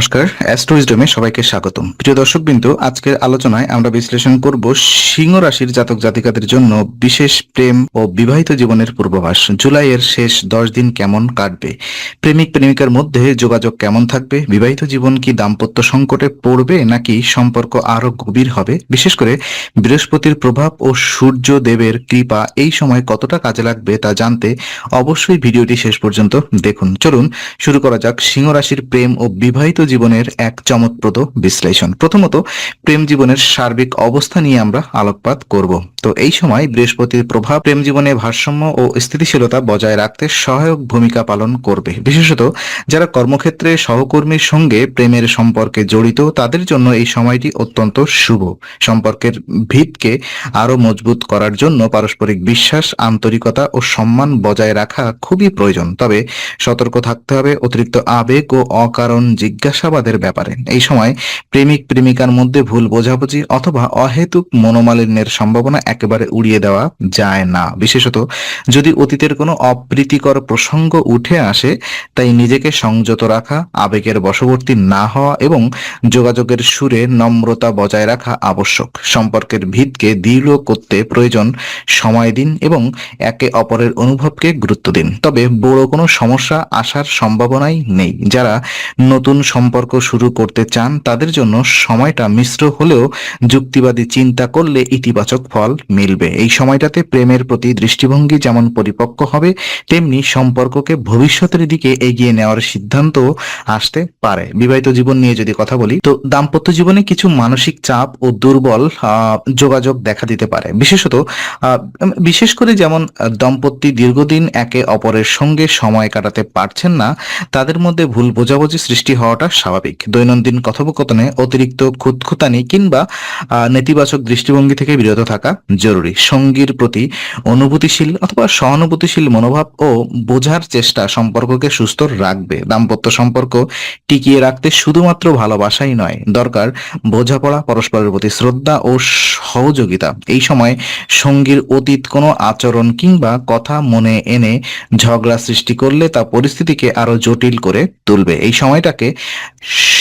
নমস্কার, অ্যাস্ট্রোইজডমে সবাইকে স্বাগতম। প্রিয় দর্শক বিন্দু আজকের আলোচনায় আমরা বিশ্লেষণ করব সিংহ রাশির জাতক জাতিকাদের জন্য বিশেষ প্রেম ও বিবাহিত জীবনের পূর্বাভাস। জুলাইয়ের শেষ দশ দিন কেমন কাটবে? প্রেমিক প্রেমিকার মধ্যে যোগাযোগ কেমন থাকবে? বিবাহিত জীবন কি দাম্পত্য সংকটে পড়বে নাকি সম্পর্ক আরও গভীর হবে? বিশেষ করে বৃহস্পতির প্রভাব ও সূর্য দেবের কৃপা এই সময় কতটা কাজে লাগবে তা জানতে অবশ্যই ভিডিওটি শেষ পর্যন্ত দেখুন। চলুন শুরু করা যাক সিংহ রাশির প্রেম ও বিবাহিত জীবনের এক চমৎপ্রদ বিশ্লেষণ। প্রথমত প্রেম জীবনের সার্বিক অবস্থা নিয়ে আমরা আলোকপাত করব। তো এই সময় বৃহস্পতির প্রভাব প্রেম জীবনে ভারসাম্য ও স্থিতিশীলতা বজায় রাখতে সহায়ক ভূমিকা পালন করবে। বিশেষত যারা কর্মক্ষেত্রে সহকর্মীর সঙ্গে প্রেমের সম্পর্কে জড়িত, তাদের জন্য এই সময়টি অত্যন্ত শুভ। সম্পর্কের ভিতকে আরও মজবুত করার জন্য পারস্পরিক বিশ্বাস, আন্তরিকতা ও সম্মান বজায় রাখা খুবই প্রয়োজন। তবে সতর্ক থাকতে হবে অতিরিক্ত আবেগ ও অকারণ জিজ্ঞাসাবাদের ব্যাপারে। এই সময় প্রেমিক প্রেমিকার মধ্যে ভুল বোঝাবুঝি অথবা অহেতুক মনোমালিন্যের সম্ভাবনা একেবারে উড়িয়ে দেওয়া যায় না। বিশেষত যদি অতীতের কোনো অপ্রীতিকর প্রসঙ্গ উঠে আসে, তাই নিজেকে সংযত রাখা, আবেগের বশবর্তী না হওয়া এবং যোগাযোগের সুরে নম্রতা বজায় রাখা আবশ্যক। সম্পর্কের ভিতকে দৃঢ় করতে প্রয়োজন সময় দিন এবং একে অপরের অনুভবকে গুরুত্ব দিন। তবে বড় কোনো সমস্যা আসার সম্ভাবনাই নেই। যারা নতুন সম্পর্ক শুরু করতে চান, তাদের জন্য সময়টা মিশ্র হলেও যুক্তিবাদী চিন্তা করলে ইতিবাচক ফল মিলবে। এই সময়টাতে প্রেমের প্রতি দৃষ্টিভঙ্গি যেমন পরিপক্ক হবে, তেমনি সম্পর্ককে ভবিষ্যতের দিকে এগিয়ে নেওয়ার সিদ্ধান্ত আসতে পারে। বিবাহিত জীবন নিয়ে যদি কথা বলি, তো দাম্পত্য জীবনে কিছু মানসিক চাপ ও দুর্বল যোগাযোগ দেখা দিতে পারে। বিশেষত বিশেষ করে যেমন দম্পতি দীর্ঘদিন একে অপরের সঙ্গে সময় কাটাতে পারছেন না, তাদের মধ্যে ভুল বোঝাবুঝি সৃষ্টি হওয়াটা স্বাভাবিক। দৈনন্দিন কথোপকথনে অতিরিক্ত খুঁতখুতানি কিংবা নেতিবাচক দৃষ্টিভঙ্গি থেকে বিরত থাকা জরুরি। সঙ্গীর প্রতি অনুভূতিশীল অথবা সহানুভূতিশীল মনোভাব ও বোঝার চেষ্টা সম্পর্ককে সুস্থ রাখবে। দাম্পত্য সম্পর্ক টিকিয়ে রাখতে শুধুমাত্র ভালোবাসাই নয়, দরকার বোঝাপড়া, পরস্পরের প্রতি শ্রদ্ধা ও সহযোগিতা। এই সময় সঙ্গীর অতীত কোনো আচরণ কিংবা কথা মনে এনে ঝগড়া সৃষ্টি করলে তা পরিস্থিতিকে আরও জটিল করে তুলবে। এই সময়টাকে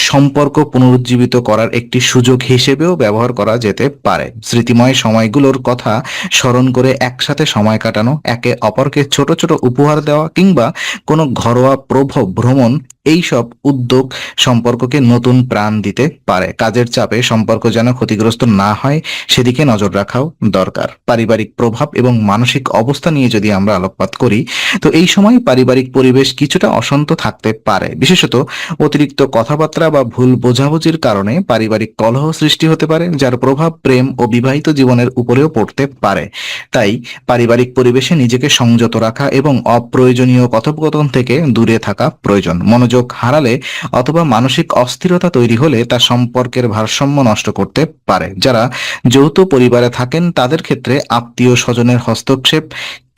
সম্পর্ক পুনরুজ্জীবিত করার একটি সুযোগ হিসেবেও ব্যবহার করা যেতে পারে। স্মৃতিময় সময়গুলোর কথা স্মরণ করে একসাথে সময় কাটানো, একে অপরকে ছোট ছোট উপহার দেওয়া কিংবা কোনো ঘরোয়া প্রভব ভ্রমণ এই সব উদ্যোগ সম্পর্ককে নতুন প্রাণ দিতে পারে। কাজের চাপে সম্পর্ক যেন ক্ষতিগ্রস্ত না হয়, সেদিকে নজর রাখাও দরকার। পারিবারিক প্রভাব এবং মানসিক অবস্থা নিয়ে যদি আমরা আলোকপাত করি, তো এই সময় পারিবারিক পরিবেশ কিছুটা অশান্ত থাকতে পারে। বিশেষত অতিরিক্ত কথাবার্তা বা ভুল বোঝাবুঝির কারণে পারিবারিক কলহ সৃষ্টি হতে পারে, যার প্রভাব প্রেম ও বিবাহিত জীবনের উপরেও পড়তে পারে। তাই পারিবারিক পরিবেশে নিজেকে সংযত রাখা এবং অপ্রয়োজনীয় কথোপকথন থেকে দূরে থাকা প্রয়োজন। মনোযোগ হারালে অথবা মানসিক অস্থিরতা তৈরি হলে তা সম্পর্কের ভারসাম্য নষ্ট করতে পারে। যারা যৌথ পরিবারে থাকেন, তাদের ক্ষেত্রে আত্মীয় স্বজনের হস্তক্ষেপ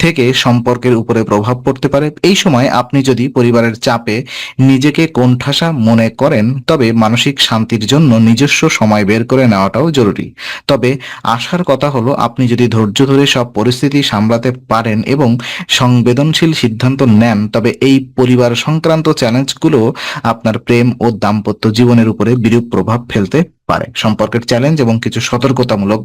থেকে সম্পর্কের উপরে প্রভাব পড়তে পারে। এই সময় আপনি যদি পরিবারের চাপে নিজেকে কোণঠাসা মনে করেন, তবে মানসিক শান্তির জন্য নিজস্ব সময় বের করে নেওয়াটাও জরুরি। তবে আশার কথা হলো, আপনি যদি ধৈর্য ধরে সব পরিস্থিতি সামলাতে পারেন এবং সংবেদনশীল সিদ্ধান্ত নেন, তবে এই পরিবার সংক্রান্ত চ্যালেঞ্জগুলো আপনার প্রেম ও দাম্পত্য জীবনের উপরে বিরূপ প্রভাব ফেলতে পারে। সম্পর্কের চ্যালেঞ্জ এবং কিছু সতর্কতামূলক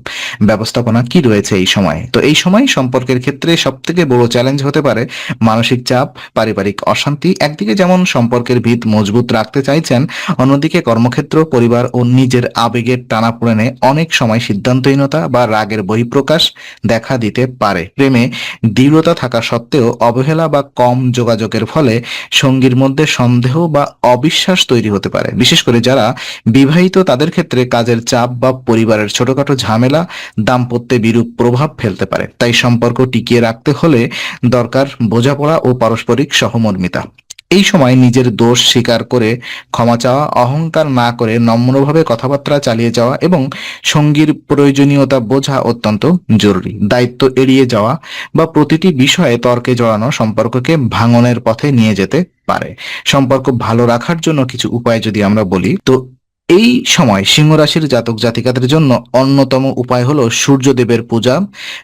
ব্যবস্থাপনা কি রয়েছে এই সময়ে? তো এই সময় সম্পর্কের ক্ষেত্রে সব থেকে বড় চ্যালেঞ্জ হতে পারে মানসিক চাপ, পারিবারিক অশান্তি। একদিকে যেমন সম্পর্কের ভিত মজবুত রাখতে চাইছেন, অন্যদিকে কর্মক্ষেত্র, পরিবার ও নিজের আবেগের টানাপোড়েনে অনেক সময় সিদ্ধান্তহীনতা বা রাগের বহিঃপ্রকাশ দেখা দিতে পারে। প্রেমে দৃঢ়তা থাকা সত্ত্বেও অবহেলা বা কম যোগাযোগের ফলে সঙ্গীর মধ্যে সন্দেহ বা অবিশ্বাস তৈরি হতে পারে। বিশেষ করে যারা বিবাহিত, তাদের ক্ষেত্রে কাজের চাপ বা পরিবারের ছোটখাটো ঝামেলা দাম্পত্যে বিরূপ প্রভাব ফেলতে পারে। তাই সম্পর্ক টিকিয়ে রাখতে হলে দরকার বোঝাপড়া ও পারস্পরিক সহমর্মিতা। এই সময় নিজের দোষ স্বীকার করে ক্ষমা চাওয়া, অহংকার না করে নম্রভাবে কথাবার্তা চালিয়ে যাওয়া এবং সঙ্গীর প্রয়োজনীয়তা বোঝা অত্যন্ত জরুরি। দায়িত্ব এড়িয়ে যাওয়া বা প্রতিটি বিষয়ে তর্কে জড়ানো সম্পর্ককে ভাঙনের পথে নিয়ে যেতে পারে। সম্পর্ক ভালো রাখার জন্য কিছু উপায় যদি আমরা বলি, তো এই সময় সিংহ রাশির জাতক জাতিকাদের জন্য অন্যতম উপায় হলো সূর্যদেবের পূজা।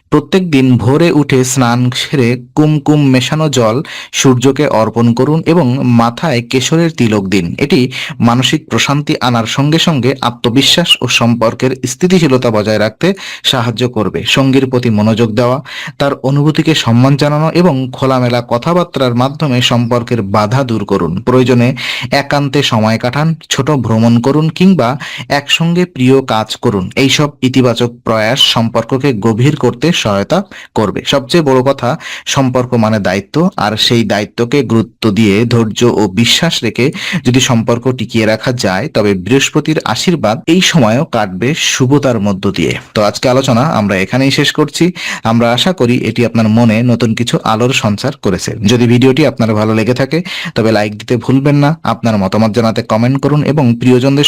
প্রত্যেক দিন ভোরে উঠে স্নান সেরে কুমকুম মেশানো জল সূর্যকে অর্পণ করুন এবং মাথায় কেশরের তিলক দিন। এটি মানসিক প্রশান্তি আনার সঙ্গে সঙ্গে আত্মবিশ্বাস ও সম্পর্কের স্থিতিশীলতা বজায় রাখতে সাহায্য করবে। সঙ্গীর প্রতি মনোযোগ দেওয়া, তার অনুভূতিকে সম্মান জানানো এবং খোলামেলা কথাবার্তার মাধ্যমে সম্পর্কের বাধা দূর করুন। প্রয়োজনে একান্তে সময় কাটান, ছোট ভ্রমণ করুন কিংবা একসঙ্গে প্রিয় কাজ করুন। এইসব ইতিবাচক প্রয়াস সম্পর্ককে গভীর করতে সহায়তা করবে। সবচেয়ে বড় কথা, সম্পর্ক মানে দায়িত্ব, আর সেই দায়িত্বকে গুরুত্ব দিয়ে ধৈর্য ও বিশ্বাস রেখে যদি সম্পর্ক টিকিয়ে রাখা যায়, তবে বৃহস্পতির আশীর্বাদ এই সময়ও কাটবে শুভতার মধ্য দিয়ে। তো আজকে আলোচনা আমরা এখানেই শেষ করছি। আমরা আশা করি এটি আপনার মনে নতুন কিছু আলোর সঞ্চার করেছে। যদি ভিডিওটি আপনার ভালো লেগে থাকে, তবে লাইক দিতে ভুলবেন না। আপনার মতামত জানাতে কমেন্ট করুন এবং প্রিয়জনদের